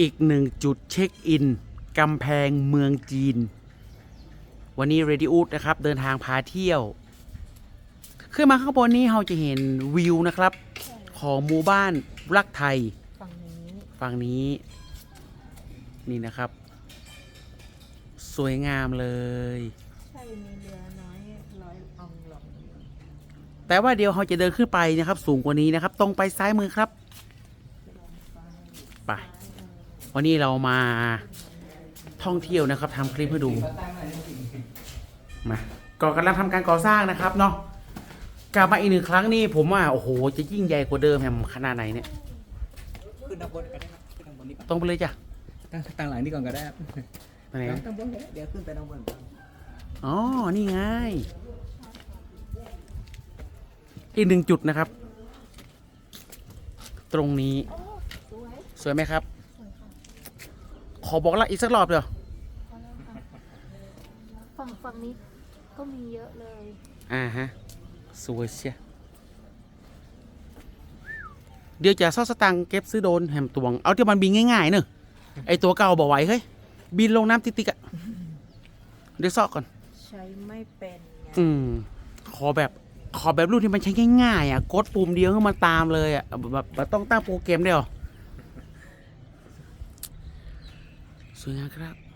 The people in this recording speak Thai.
อีกหนึ่งจุดเช็คอินกำแพงเมืองจีน วันนี้เรดิอูดนะครับเดินทางพาเที่ยว ขึ้นมาข้างบนนี้เราจะเห็นวิวนะครับ ของหมู่บ้านรักไทย ฝั่งนี้ฝั่งนี้ นี่นะครับ สวยงามเลย ใช่มีเรือน้อยลอยอองหลงแต่ว่าเดี๋ยวเราจะเดินขึ้นไปนะครับ สูงกว่านี้นะครับ ตรงไปซ้ายมือครับ ไป วันนี้เรามาท่องเที่ยวนะครับทำคลิปให้ดู มาก่อกำลังทำการก่อสร้างนะครับเนาะกลับมาอีกหนึ่งครั้งนี่ผมว่าโอ้โหจะยิ่งใหญ่กว่าเดิมแฮมขนาดไหนเนี่ยขึ้นทางบนก็ได้ครับขึ้นทางบนนี่ก่อนตรงไปเลยจ้ะตั้งตั้งหลังนี่ก่อนก็ได้ครับไปไหนตั้งบนก็ได้เดี๋ยวขึ้นไปทางบนก่อนอ๋อนี่ไงอีกหนึ่งจุดนะครับ ตรงนี้โอ้สวยสวยไหมครับสวยค่ะข อบอกละอีกสักรอบเดียวพอแล้วค่ะฝั่งฝั่งนี้ก็มีเยอะเลย อ่าฮะ สวยเชียเดี๋ยวจะซ่อสตังค์เก็บซื้อโดนแฮมตวง เอาที่มันบินง่ายๆเนอะไอตัวเก่าบอกไหวเฮ้ย บินลงน้ำติ๊กๆอะเดี๋ยวซ่อก่อน ใช้ไม่เป็นไงอืม ขอแบบ ขอแบบรุ่นที่มันใช้ง่ายๆอะ กดปุ่มเดียวให้มันตามเลยอะ แบบแบบต้องตั้งโปรแกรมเดียวส วยงามครับ